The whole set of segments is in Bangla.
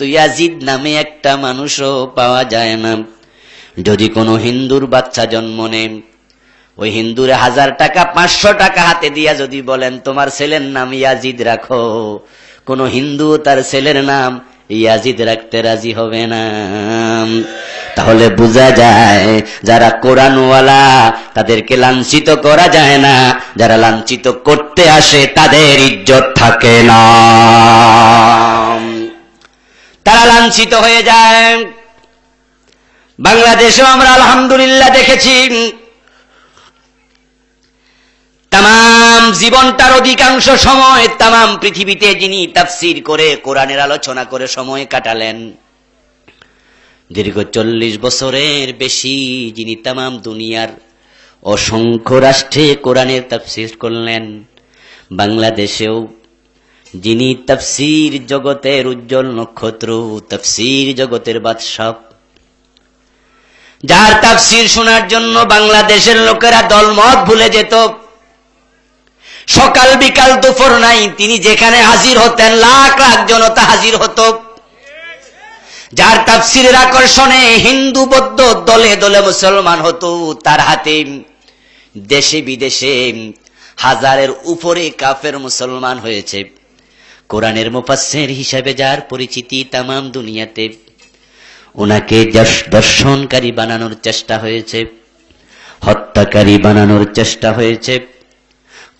কিন্তু ইয়াজিদ নামে একটা মানুষও পাওয়া যায় না। যদি কোনো হিন্দুর বাচ্চা জন্ম নেন, ওই হিন্দুরে হাজার টাকা, পাঁচশো টাকা হাতে দিয়া যদি বলেন, তোমার ছেলের নাম ইয়াজিদ রাখো। কোন হিন্দু তার ছেলের নাম ইয়াজিদ রাখতে রাজি হবে না। তাহলে বোঝা যায়, যারা কোরআনওয়ালা, তাদেরকে লাঞ্ছিত করা যায় না। যারা লাঞ্ছিত করতে আসে, তাদের ইজ্জত থাকে না। তারা লাঞ্ছিত হয়ে যায়। বাংলাদেশেও আমরা আলহামদুলিল্লাহ দেখেছি। তাম জীবনটার অধিকাংশ সময় তাম পৃথিবীতে যিনি তাফসির করে, কোরআনের আলোচনা করে সময় কাটালেন। দীর্ঘ চল্লিশ বছরের বেশি যিনি তাম দুনিয়ার অসংখ্য রাষ্ট্রে কোরআনের তাফসির করলেন। বাংলাদেশেও যিনি তফসির জগতের উজ্জ্বল নক্ষত্র, তাফসির জগতের বাদশাহ। যার তাফসির শোনার জন্য বাংলাদেশের লোকেরা দলমত ভুলে যেত। সকাল বিকাল দুপুর নাই, তিনি যেখানে হাজির হতেন, লাখ লাখ জনতা হাজির হতো। যার তাফসিরের আকর্ষণে হিন্দু, বৌদ্ধ দলে দলে মুসলমান হতো, তার হাতে দেশে বিদেশে হাজারের উপরে কাফের মুসলমান হয়েছে। কোরআনের মুফাসসির হিসাবে যার পরিচিতি তামাম দুনিয়াতে, ওনাকে দর্শনকারী বানানোর চেষ্টা হয়েছে, হত্যাকারী বানানোর চেষ্টা হয়েছে,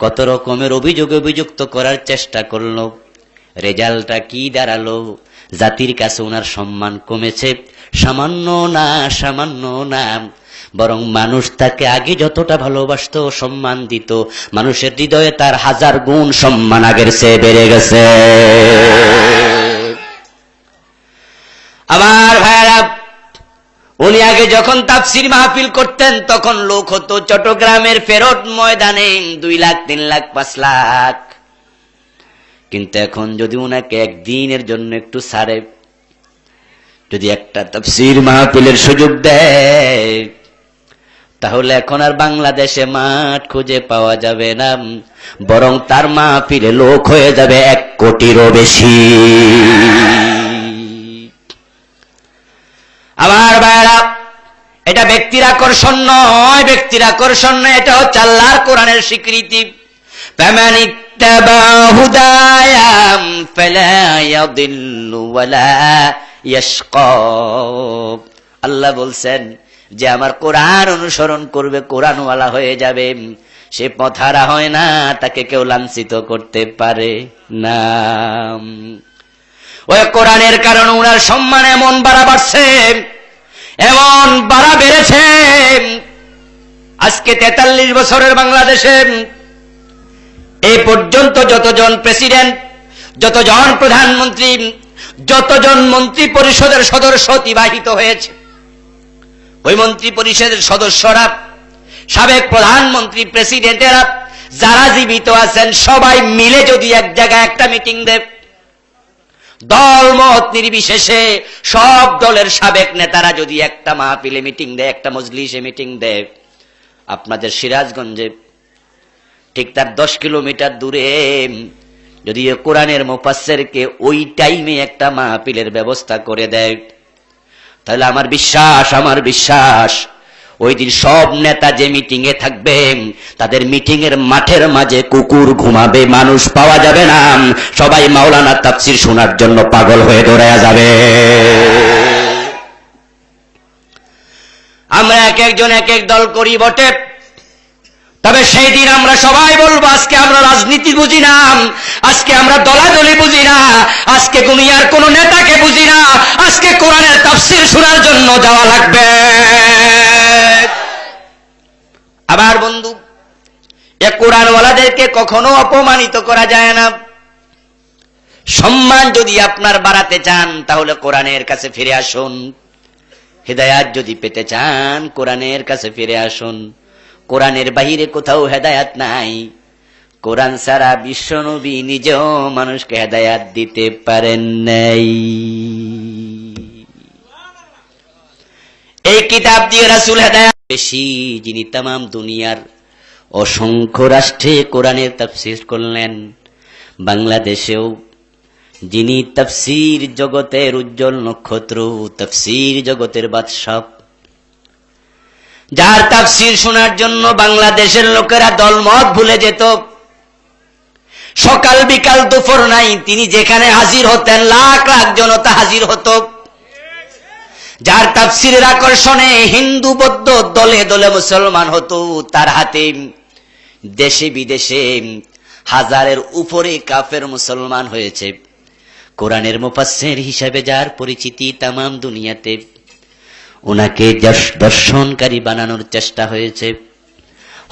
কত রকমের অভিযোগে অভিযুক্ত করার চেষ্টা করল, রেজাল্টটা কি দাঁড়াল, জাতির কাছে ওনার সম্মান কমেছে, সামান্য না সামান্য না বরং মানুষ তাকে আগে যতটা ভালোবাসতো, সম্মান দিত, মানুষের হৃদয়ে তার হাজার গুণ সম্মান আগের চেয়ে বেড়ে গেছে। আমার ভাইয়ারা, উনি আগে যখন তাফসির মাহফিল করতেন, তখন লোক হতো চট্টগ্রামের ফেরত ময়দানে দুই লাখ, তিন লাখ, পাঁচ লাখ। কিন্তু এখন যদি উনাকে একদিনের জন্য একটু সারে যদি একটা তাফসির মাহফিলের সুযোগ দেয় তাহলে এখন আর বাংলাদেশে মাঠ খুঁজে পাওয়া যাবে না। বরং তার মা ফিরে লোক হয়ে যাবে এক কোটিরও বেশি। আমার ভাইরা এটা ব্যক্তির আকর্ষণ নয়, ব্যক্তির আকর্ষণ নয়, এটা হচ্ছে আল্লাহর কোরআনের স্বীকৃতি। আল্লাহ বলছেন যে আমার কোরআন অনুসরণ করবে, কোরআনওয়ালা হয়ে যাবে। সে পথারা হয় না, তাকে কেউ লাঞ্ছিত করতে পারে না। ওই কোরআনের কারণে উনার সম্মান এমন বাড়া বাড়ছে, এমন বাড়া বেড়েছে। আজকে তেতাল্লিশ বছরের বাংলাদেশে এই পর্যন্ত যতজন প্রেসিডেন্ট, যতজন প্রধানমন্ত্রী, যতজন মন্ত্রী পরিষদের সদস্য অতিবাহিত হয়েছে ওই মন্ত্রী পরিষদের সদস্যরা, সাবেক প্রধানমন্ত্রী, প্রেসিডেন্টেরা, যারা জীবিত আছেন, সবাই মিলে যদি এক জায়গায় একটা মিটিং দেব দল মত নির্বিশেষে সব দলের সাবেক নেতারা যদি একটা মাহফিলে মিটিং দেয়, একটা মজলিসে মিটিং দেয়, আপনাদের সিরাজগঞ্জে ঠিক তার দশ কিলোমিটার দূরে, যদি কোরআনের মোপাসেরকে ওই টাইমে একটা মাহফিলের ব্যবস্থা করে দেয় তাহলে আমার বিশ্বাস আমার বিশ্বাস। ওই দিন সব নেতা যে মিটিং এ থাকবে তাদের মিটিং এর মাঠের মাঝে কুকুর ঘুমাবে, মানুষ পাওয়া যাবে না। সবাই মাওলানা তাপসির শোনার জন্য পাগল হয়ে দৌড়ায়া যাবে। আমরা এক একজন এক এক দল করি, বটে। তবে সেই দিন আমরা সবাই বলব, আজকে আমরা রাজনীতি বুঝি না, আজকে আমরা দলাদলি বুঝি না, আজকে দুনিয়ার কোন নেতাকে বুঝি না, আজকে কোরআনের তাফসির শোনার জন্য যাওয়া লাগবে। আবার বন্ধু, এ কোরআনওয়ালাদেরকে কখনো অপমানিত করা যায় না। সম্মান যদি আপনার বাড়াতে চান, তাহলে কোরআনের কাছে ফিরে আসুন। হেদায়াত যদি পেতে চান, কোরআনের কাছে ফিরে আসুন। কোরআনের বাহিরে কোথাও হেদায়াত নাই। কোরআন সারা বিশ্বনবী নিজেও মানুষকে হেদায়াত দিতে পারেন নাই। এই কিতাব দিয়ে রাসুল হেদায়াত বেশি, যিনি তাম দুনিয়ার অসংখ্য রাষ্ট্রে কোরআনের তাফসির করলেন, বাংলাদেশেও যিনি তফসির জগতের উজ্জ্বল নক্ষত্র, তফসির জগতের বাদশাহ যার তাফসির শোনার জন্য বাংলাদেশের লোকেরা দলমত ভুলে যেত। সকাল বিকাল দুপুর নাই, তিনি যেখানে হাজির হতেন, লাখ লাখ জনতা হাজির হতো। যার তাফসিরের আকর্ষণে হিন্দু বৌদ্ধ দলে দলে মুসলমান হতো তার হাতে। দেশে বিদেশে হাজারের উপরে কাফের মুসলমান হয়েছে। কোরআনের মুফাসসির হিসাবে যার পরিচিতি তামাম দুনিয়াতে। ওনাকে দর্শনকারী বানানোর চেষ্টা হয়েছে,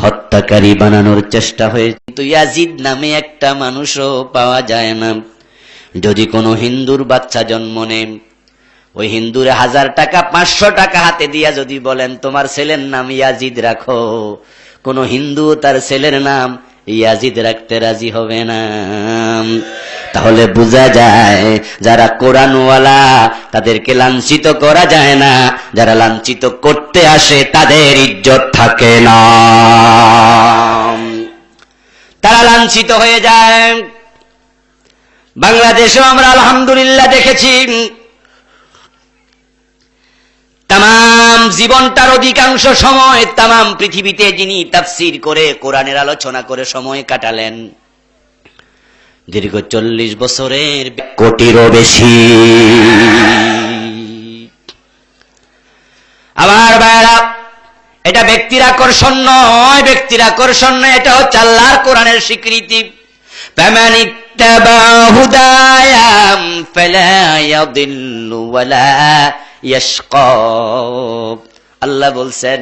হত্যাকারী বানানোর চেষ্টা হয়েছে। কিন্তু ইয়াজিদ নামে একটা মানুষও পাওয়া যায় না। যদি কোনো হিন্দুর বাচ্চা জন্ম নেন, ওই হিন্দুরে হাজার টাকা, পাঁচশো টাকা হাতে দিয়া যদি বলেন, তোমার ছেলের নাম ইয়াজিদ রাখো। কোন হিন্দু তার ছেলের নাম ইয়াজিদ রাখতে রাজি হবে না। তাহলে বোঝা যায়, যারা কোরআনওয়ালা, তাদেরকে লাঞ্ছিত করা যায় না। যারা লাঞ্ছিত করতে আসে, তাদের ইজ্জত থাকে না। তারা লাঞ্ছিত হয়ে যায়। বাংলাদেশেও আমরা আলহামদুলিল্লাহ দেখেছি তাম জীবনটার অধিকাংশ সময় তাম পৃথিবীতে যিনি তাফসির করে, কোরআনের আলোচনা করে সময় কাটালেন। দীর্ঘ চল্লিশ বছরের কোটিরও বেশি। আবার বেড়া এটা ব্যক্তির আকর্ষণ নয়, ব্যক্তির আকর্ষণ নয়, এটা হচ্ছে আল্লাহর কোরআনের স্বীকৃতি। হুদায়াম ফেলা আল্লাহ বলছেন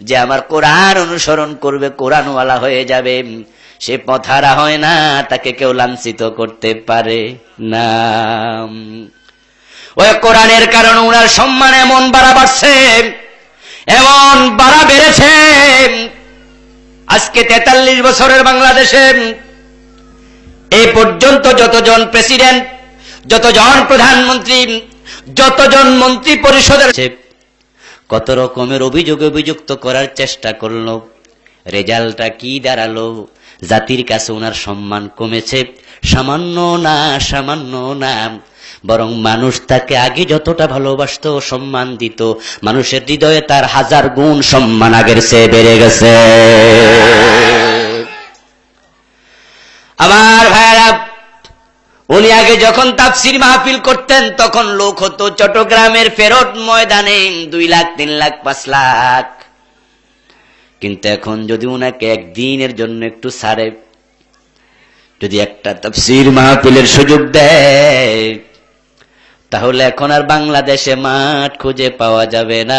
যে আমার কোরআন অনুসরণ করবে, কোরআনওয়ালা হয়ে যাবে। সে পথারা হয় না, তাকে কেউ লাঞ্ছিত করতে পারে না। ওই কোরআনের কারণে ওনার সম্মান এমন বাড়া বাড়ছে, এমন বাড়া বেড়েছে। আজকে তেতাল্লিশ বছরের বাংলাদেশে এই পর্যন্ত যতজন প্রেসিডেন্ট, যতজন প্রধানমন্ত্রী যতজন মন্ত্রী পরিষদের কত রকমের অভিযোগ অভিযুক্ত করার চেষ্টা করল। রেজাল্টটা কি দাঁড়াল? জাতির কাছে ওনার সম্মান কমেছে। সামান্য না সামান্য না। বরং মানুষ তাকে আগে যতটা ভালোবাসতো, সম্মান দিত। মানুষের হৃদয়ে তার হাজার গুণ সম্মান আগের চেয়ে বেড়ে গেছে। ভাইরা উনি আগে যখন তাফসির মাহফিল করতেন, তখন লোক হতো চট্টগ্রামের ফেরত ময়দানে দুই লাখ, তিন লাখ, পাঁচ লাখ। কিন্তু এখন যদি উনাকে একদিনের জন্য একটু সারে, যদি একটা তাফসির মাহফিলের সুযোগ দেয়, তাহলে এখন আর বাংলাদেশে মাঠ খুঁজে পাওয়া যাবে না,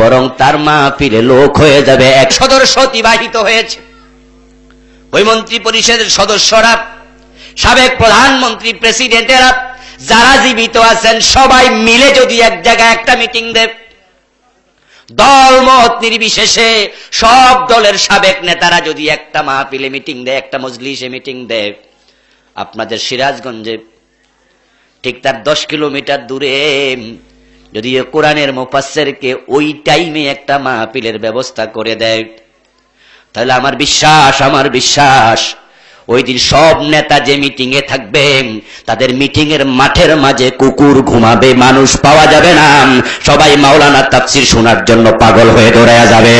বরং তার মাহফিলে লোক হয়ে যাবে, এক সদস্য অতিবাহিত হয়েছে। ওই মন্ত্রী পরিষদের সদস্যরা সাবেক প্রধানমন্ত্রী প্রেসিডেন্টেরা যারা জীবিত আছেন, সবাই মিলে যদি এক জায়গায় একটা মিটিং দেব দল মত নির্বিশেষে সব দলের সাবেক নেতারা যদি একটা মাহফিলে মিটিং দেয়, একটা মজলিসে মিটিং দেয়, আপনাদের সিরাজগঞ্জে ঠিক তার দশ কিলোমিটার দূরে, যদি কোরআনের মোফাসেরকে ওই টাইমে একটা মাহফিলের ব্যবস্থা করে দেয়, তাহলে আমার বিশ্বাস আমার বিশ্বাস ওই দিন সব নেতা যে মিটিং এ থাকবে তাদের মিটিং এর মাঠের মাঝে কুকুর ঘুমাবে, মানুষ পাওয়া যাবে না। সবাই মাওলানা তাফসির শোনার জন্য পাগল হয়ে দৌড়ায়া যাবে।